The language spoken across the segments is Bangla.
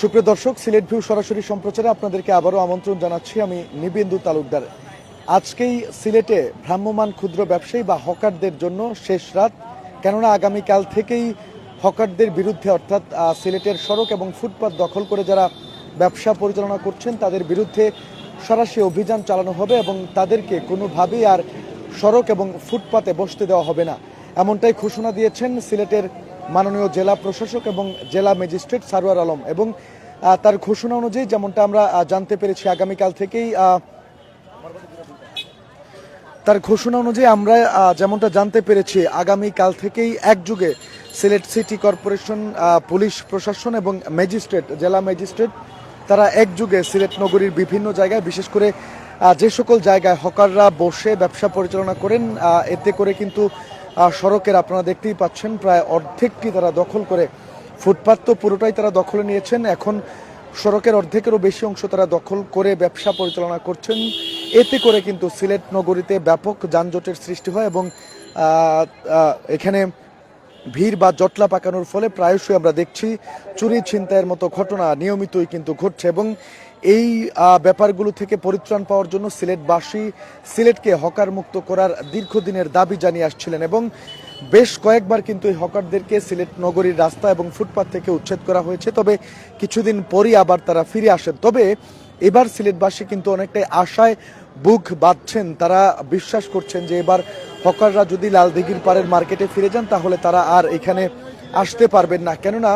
সুপ্রিয় দর্শক, সিলেট ভিউ সরাসরি সম্প্রচারে আপনাদেরকে আবারও আমন্ত্রণ জানাচ্ছি আমি নিবেন্দু তালুকদার। আজকেই সিলেটে ভ্রাম্যমান ক্ষুদ্র ব্যবসায়ী বা হকারদের জন্য শেষ রাত, কেননা আগামীকাল থেকেই হকারদের বিরুদ্ধে, অর্থাৎ সিলেটের সড়ক এবং ফুটপাত দখল করে যারা ব্যবসা পরিচালনা করছেন, তাদের বিরুদ্ধে সরাসরি অভিযান চালানো হবে এবং তাদেরকে কোনোভাবেই আর সড়ক এবং ফুটপাতে বসতে দেওয়া হবে না। এমনটাই ঘোষণা দিয়েছেন সিলেটের মাননীয় জেলা প্রশাসক এবং জেলা ম্যাজিস্ট্রেট সারোয়ার আলম এবং তার ঘোষণা অনুযায়ী যেমনটা আমরা জানতে পেরেছি আগামীকাল থেকেই তার ঘোষণা অনুযায়ী আমরা যেমনটা জানতে পেরেছি আগামী কাল থেকেই একযুগে সিলেট সিটি কর্পোরেশন পুলিশ প্রশাসন এবং ম্যাজিস্ট্রেট, জেলা ম্যাজিস্ট্রেট, তারা একযুগে সিলেট নগরীর বিভিন্ন জায়গায়, বিশেষ করে যে সকল জায়গায় হকাররা বসে ব্যবসা পরিচালনা করেন এতে করে কিন্তু সড়কের আপনারা দেখতেই পাচ্ছেন, প্রায় অর্ধেকটি তারা দখল করে ফুটপাত তো পুরোটাই তারা দখলে নিয়েছেন। এখন সড়কের অর্ধেকেরও বেশি অংশ তারা দখল করে ব্যবসা পরিচালনা করছেন। এতে করে কিন্তু সিলেট নগরীতে ব্যাপক যানজটের সৃষ্টি হয় এবং এখানে ভিড় বা জটলা পাকানোর ফলে প্রায়শই আমরা দেখছি চুরি ছিনতাইয়ের মতো ঘটনা নিয়মিতই কিন্তু ঘটছে এবং এই ব্যাপারগুলো থেকে পরিত্রাণ পাওয়ার জন্য সিলেটবাসী সিলেটকে হকার মুক্ত করার দীর্ঘদিনের দাবি জানিয়ে আসছিলেন এবং বেশ কয়েকবার কিন্তু এই হকারদেরকে সিলেট নগরীর রাস্তা এবং ফুটপাথ থেকে উচ্ছেদ করা হয়েছে। তবে কিছুদিন পরই আবার তারা ফিরে আসেন। তবে এবার সিলেটবাসী কিন্তু অনেকটাই আশায় বুক বাঁধছেন। তারা বিশ্বাস করছেন যে এবার হকাররা যদি লালদিঘির পাড়ের মার্কেটে ফিরে যান, তাহলে তারা আর এখানে আসতে পারবেন না। কেননা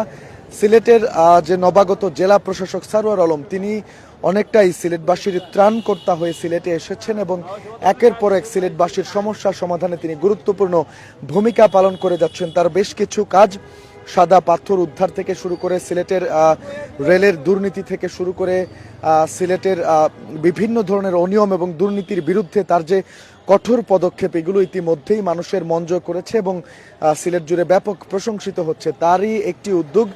সিলেটের যে নবাগত জেলা প্রশাসক সারোয়ার আলম, তিনি অনেকটাই সিলেটবাসীর ত্রাণকর্তা হয়ে সিলেটে এসেছেন এবং একের পর এক সিলেটবাসীর সমস্যা সমাধানে তিনি গুরুত্বপূর্ণ ভূমিকা পালন করে যাচ্ছেন। তার বেশ কিছু কাজ সাদা পাথর উদ্ধার থেকে শুরু করে সিলেটের রেলের দুর্নীতি থেকে শুরু করে সিলেটের বিভিন্ন ধরনের অনিয়ম এবং দুর্নীতির বিরুদ্ধে তার যে কঠোর পদক্ষেপ, এগুলো ইতিমধ্যেই মানুষের মন জয় করেছে এবং সিলেট জুড়ে ব্যাপক প্রশংসিত হচ্ছে। তারই একটি উদ্যোগ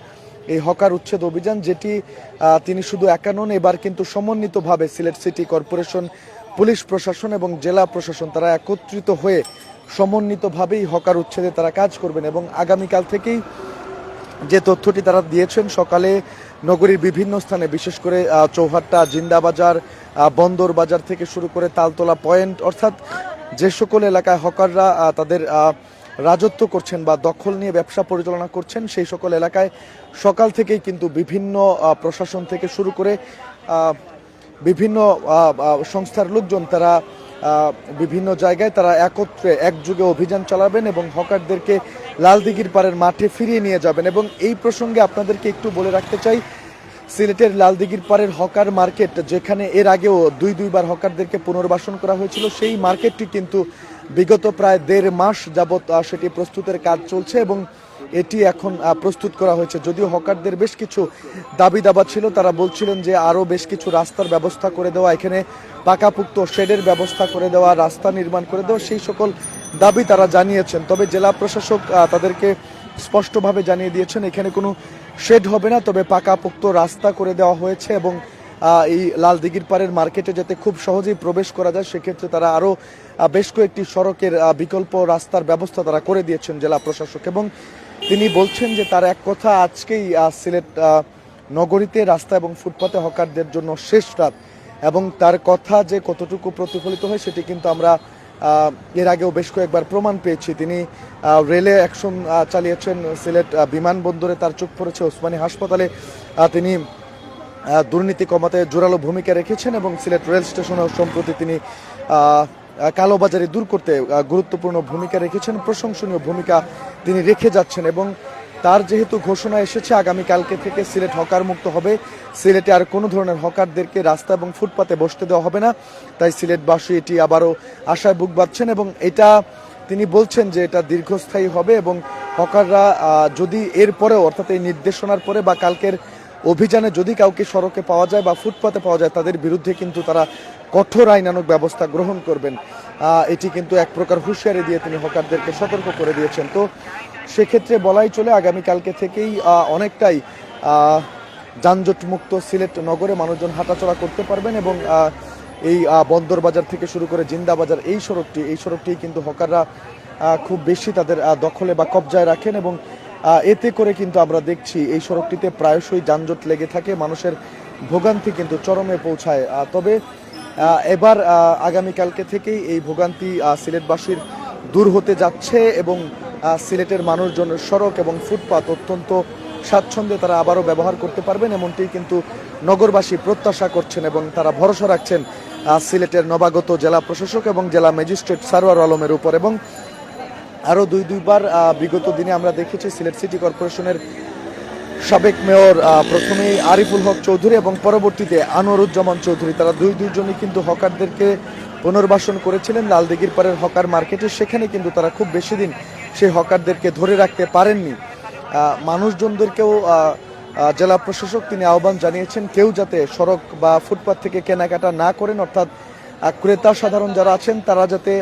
এই হকার উচ্ছেদ অভিযান, যেটি তিনি শুধু একা নন, এবার কিন্তু সমন্বিতভাবে সিলেট সিটি কর্পোরেশন, পুলিশ প্রশাসন এবং জেলা প্রশাসন তারা একত্রিত হয়ে সমন্বিতভাবেই হকার উচ্ছেদে তারা কাজ করবেন এবং আগামীকাল থেকেই যে তথ্যটি তারা দিয়েছেন, সকালে নগরীর বিভিন্ন স্থানে, বিশেষ করে চৌহাট্টা, জিন্দাবাজার বন্দর বাজার থেকে শুরু করে তালতলা পয়েন্ট, অর্থাৎ যে সকল এলাকায় হকাররা তাদের রাজত্ব করছেন বা দখল নিয়ে ব্যবসা পরিচালনা করছেন, সেই সকল এলাকায় সকাল থেকেই কিন্তু বিভিন্ন প্রশাসন থেকে শুরু করে বিভিন্ন সংস্থার লোকজন তারা বিভিন্ন জায়গায় তারা একত্রে একযুগে অভিযান চালাবেন এবং হকারদেরকে লালদিঘির পাড়ের মাঠে ফিরিয়ে নিয়ে যাবেন। এবং এই প্রসঙ্গে আপনাদেরকে একটু বলে রাখতে চাই, সিলেটের লালদিঘির পাড়ের হকার মার্কেট, যেখানে এর আগেও দুই দুইবার হকারদেরকে পুনর্বাসন করা হয়েছিল, সেই মার্কেটটি কিন্তু বিগত প্রায় দেড় মাস যাবৎ সেটি প্রস্তুতের কাজ চলছে এবং এটি এখন প্রস্তুত করা হয়েছে। যদিও হকারদের বেশ কিছু দাবি দাবা ছিল, তারা বলছিলেন যে আরও বেশ কিছু রাস্তার ব্যবস্থা করে দেওয়া, এখানে পাকাপুক্ত শেডের ব্যবস্থা করে দেওয়া, রাস্তা নির্মাণ করে দেওয়া, সেই সকল দাবি তারা জানিয়েছেন। তবে জেলা প্রশাসক তাদেরকে স্পষ্টভাবে জানিয়ে দিয়েছেন, এখানে কোনো শেড হবে না, তবে পাকাপোক্ত রাস্তা করে দেওয়া হয়েছে এবং এই লাল দিঘির পাড়ের মার্কেটে যাতে খুব সহজেই প্রবেশ করা যায়, সেক্ষেত্রে তারা আরও বেশ কয়েকটি সড়কের বিকল্প রাস্তার ব্যবস্থা তারা করে দিয়েছেন জেলা প্রশাসক এবং তিনি বলছেন যে তার এক কথা আজকেই সিলেট নগরীতে রাস্তা এবং ফুটপাতে হকারদের জন্য শেষ রাত এবং তার কথা যে কতটুকু প্রতিফলিত হয় সেটি কিন্তু আমরা এর আগেও বেশ কয়েকবার প্রমাণ পেয়েছি। তিনি রেলে অ্যাকশন চালিয়েছেন সিলেট বিমানবন্দরে তার চোখ পড়েছে ওসমানী হাসপাতালে। তিনি দুর্নীতি কমাতে জোরালো ভূমিকা রেখেছেন এবং সিলেট রেল স্টেশনেও সম্প্রতি তিনি কালোবাজারি দূর করতে গুরুত্বপূর্ণ ভূমিকা রেখেছেন। প্রশংসনীয় ভূমিকা তিনি রেখে যাচ্ছেন এবং তার যেহেতু ঘোষণা এসেছে আগামীকালকে থেকে সিলেট হকার মুক্ত হবে। সিলেটে আর কোনো ধরনের হকারদেরকে রাস্তা এবং ফুটপাতে বসতে দেওয়া হবে না। তাই সিলেটবাসী এটি আবারও আশায় বুক বাঁধছেন এবং এটা তিনি বলছেন যে এটা দীর্ঘস্থায়ী হবে এবং হকাররা যদি এর পরেও অর্থাৎ এই নির্দেশনার পরে বা কালকের অভিযানে যদি কাউকে সড়কে পাওয়া যায় বা ফুটপাতে পাওয়া যায় তাদের বিরুদ্ধে কিন্তু তারা কঠোর আইনানুক ব্যবস্থা গ্রহণ করবেন। এটি কিন্তু এক প্রকার হুঁশিয়ারি দিয়ে তিনি হকারদেরকে সতর্ক করে দিয়েছেন। তো সেক্ষেত্রে বলাই চলে আগামীকালকে থেকেই অনেকটাই আহ, যানজট মুক্ত সিলেট নগরে মানুষজন হাঁটাচলা করতে পারবেন এবং এই বন্দর বাজার থেকে শুরু করে জিন্দা বাজার এই সড়কটি এই সড়কটি কিন্তু হকাররা খুব বেশি তাদের দখলে বা কবজায় রাখেন এবং এতে করে কিন্তু আমরা দেখছি এই সড়কটিতে প্রায়শই যানজট লেগে থাকে, মানুষের ভোগান্তি কিন্তু চরমে পৌঁছায়। তবে এবার আগামীকালকে থেকেই এই ভোগান্তি সিলেটবাসীর দূর হতে যাচ্ছে এবং সিলেটের মানুষজন সড়ক এবং ফুটপাত অত্যন্ত স্বাচ্ছন্দ্যে তারা আবারও ব্যবহার করতে পারবেন। এমনটি কিন্তু নগরবাসী প্রত্যাশা করছেন এবং তারা ভরসা রাখছেন সিলেটের নবাগত জেলা প্রশাসক এবং জেলা ম্যাজিস্ট্রেট সারোয়ার আলমের উপর এবং আরও দুই, দুইবার বিগত দিনে আমরা দেখেছি সিলেট সিটি কর্পোরেশনের সাবেক মেয়র প্রথমেই আরিফুল হক চৌধুরী এবং পরবর্তীতে আনোয়ারুজ্জামান চৌধুরী। তারা দুই, দুইজনই কিন্তু হকারদেরকে পুনর্বাসন করেছিলেন লালদিঘির পাড়ের হকার মার্কেটে। সেখানে কিন্তু তারা খুব বেশি দিন সেই হকারদেরকে ধরে রাখতে পারেননি। মানুষজনদেরকেও জেলা প্রশাসক তিনি আহ্বান জানিয়েছেন, কেউ যাতে সড়ক বা ফুটপাত থেকে কেনাকাটা না করেন, অর্থাৎ ক্রেতা সাধারণ যারা আছেন, তারা যাতে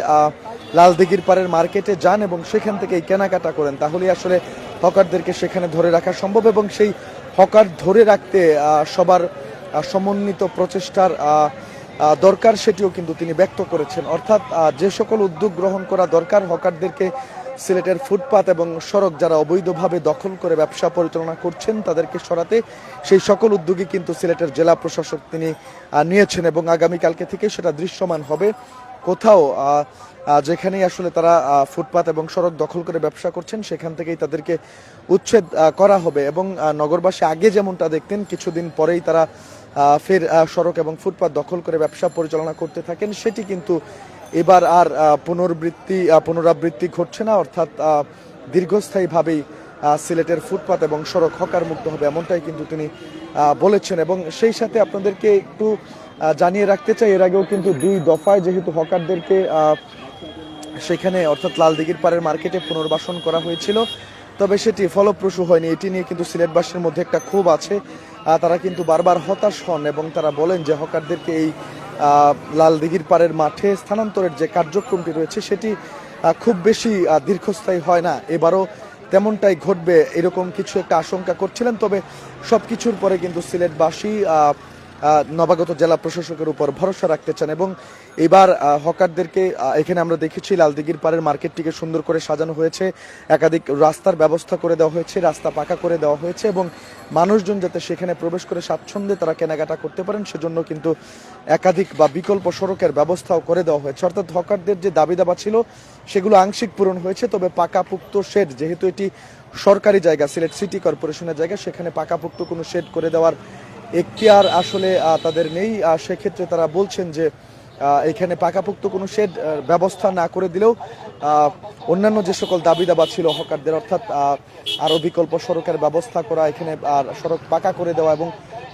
আহ, লালদিঘির পাড়ের মার্কেটে যান এবং সেখান থেকেই কেনাকাটা করেন। তাহলে আসলে হকারদেরকে সেখানে ধরে রাখা সম্ভব এবং সেই হকার ধরে রাখতে সবার সমন্বিত প্রচেষ্টার দরকার সেটিও কিন্তু তিনি ব্যক্ত করেছেন। অর্থাৎ যে সকল উদ্যোগ গ্রহণ করা দরকার হকারদেরকে সিলেটের ফুটপাত এবং সড়ক যারা অবৈধভাবে দখল করে ব্যবসা পরিচালনা করছেন তাদেরকে সরাতে সেই সকল উদ্যোগই কিন্তু সিলেটের জেলা প্রশাসক তিনি নিয়েছেন এবং আগামীকালকে থেকে সেটা দৃশ্যমান হবে। কোথাও যেখানেই আসলে তারা ফুটপাত এবং সড়ক দখল করে ব্যবসা করছেন, সেখান থেকেই তাদেরকে উচ্ছেদ করা হবে এবং নগরবাসী আগে যেমনটা দেখতেন, কিছুদিন পরেই তারা ফের সড়ক এবং ফুটপাত দখল করে ব্যবসা পরিচালনা করতে থাকেন। সেটি কিন্তু এবার আর পুনরাবৃত্তি পুনরাবৃত্তি ঘটছে না, অর্থাৎ দীর্ঘস্থায়ীভাবেই সিলেটের ফুটপাত এবং সড়ক হকার মুক্ত হবে এমনটাই কিন্তু তিনি বলেছেন এবং সেই সাথে আপনাদেরকে একটু জানিয়ে রাখতে চাই, এর আগেও কিন্তু দুই দফায় যেহেতু হকারদেরকে সেখানে অর্থাৎ লালদিঘির পাড়ের মার্কেটে পুনর্বাসন করা হয়েছিল। তবে সেটি ফলপ্রসূ হয়নি। এটি নিয়ে কিন্তু সিলেটবাসীর মধ্যে একটা ক্ষোভ আছে। তারা কিন্তু বারবার হতাশ হন এবং তারা বলেন যে হকারদেরকে এই লালদিঘির পাড়ের মাঠে স্থানান্তরের যে কার্যক্রমটি রয়েছে, সেটি খুব বেশি দীর্ঘস্থায়ী হয় না। এবারও তেমনটাই ঘটবে এরকম কিছু একটা আশঙ্কা করছিলেন। তবে সব কিছুর পরে কিন্তু সিলেটবাসী নবাগত জেলা প্রশাসকের উপর ভরসা রাখতে চান এবং এবার হকারদেরকে এখানে আমরা দেখেছি লালদিগির পাড়ের মার্কেটটিকে সুন্দর করে সাজানো হয়েছে। একাধিক রাস্তার ব্যবস্থা করে দেওয়া হয়েছে, রাস্তা পাকা করে দেওয়া হয়েছে এবং মানুষজন যাতে সেখানে প্রবেশ করে স্বাচ্ছন্দ্যে তারা কেনাকাটা করতে পারেন, সেজন্য কিন্তু একাধিক বা বিকল্প সড়কের ব্যবস্থাও করে দেওয়া হয়েছে। অর্থাৎ হকারদের যে দাবি দাবা ছিল, সেগুলো আংশিক পূরণ হয়েছে, তবে পাকাপুক্ত শেড যেহেতু এটি সরকারি জায়গা, সিলেট সিটি কর্পোরেশনের জায়গা, সেখানে পাকাপুক্ত কোনো শেড করে দেওয়ার এখতিয়ার আসলে তাদের নেই। সেক্ষেত্রে তারা বলছেন যে এখানে পাকাপোক্ত কোনো শেড ব্যবস্থা না করে দিলেও অন্যান্য যে সকল দাবি দাবা ছিল হকারদের, অর্থাৎ আরও আরও বিকল্প সড়কের ব্যবস্থা করা, এখানে, আর সড়ক পাকা করে দেওয়া এবং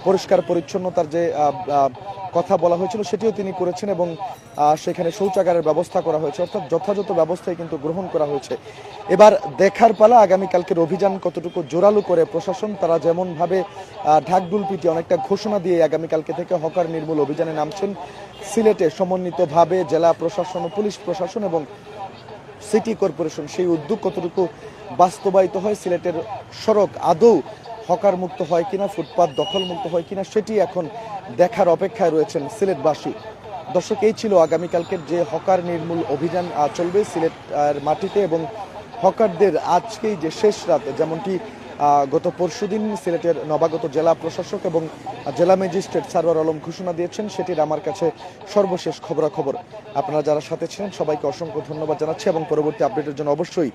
পরিষ্কার পরিচ্ছন্নতার যে কথা বলা হয়েছিল, সেটিও তিনি করেছেন এবং সেখানে শৌচাগারের ব্যবস্থা করা হয়েছে। অর্থাৎ যথাযথ ব্যবস্থাই কিন্তু গ্রহণ করা হয়েছে। এবার দেখার পালা, আগামীকালকের অভিযান কতটুকু জোরালো করে প্রশাসন, তারা যেমনভাবে ঢাকডুল পিটি অনেকটা ঘোষণা দিয়ে আগামীকালকে থেকে হকার নির্মূল অভিযানে নামছেন, সিলেটে সমন্বিতভাবে জেলা প্রশাসন ও পুলিশ প্রশাসন এবং সিটি কর্পোরেশন। সেই উদ্যোগ কতটুকু বাস্তবায়িত হয়, সিলেটের সড়ক আদৌ হকার মুক্ত হয় কিনা, ফুটপাত দখল মুক্ত হয় কিনা, সেটি এখন দেখার অপেক্ষায় রয়েছেন সিলেটবাসী। দর্শক, এই ছিল আগামীকালকের যে হকার নির্মূল অভিযান চলবে সিলেট মাটিতে এবং হকারদের আজকেই যে শেষ রাত, যেমনটি গত পরশুদিন সিলেটের নবাগত জেলা প্রশাসক এবং জেলা ম্যাজিস্ট্রেট সারওয়ার আলম ঘোষণা দিয়েছেন, সেটির আমার কাছে সর্বশেষ খবরাখবর। আপনারা যারা সাথে ছিলেন, সবাইকে অসংখ্য ধন্যবাদ জানাচ্ছি এবং পরবর্তী আপডেটের জন্য অবশ্যই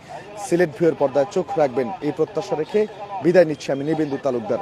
সিলেট ভিউর পর্দায় চোখ রাখবেন। এই প্রত্যাশা রেখে বিদায় নিচ্ছি আমি নিবিন্দু তালুকদার।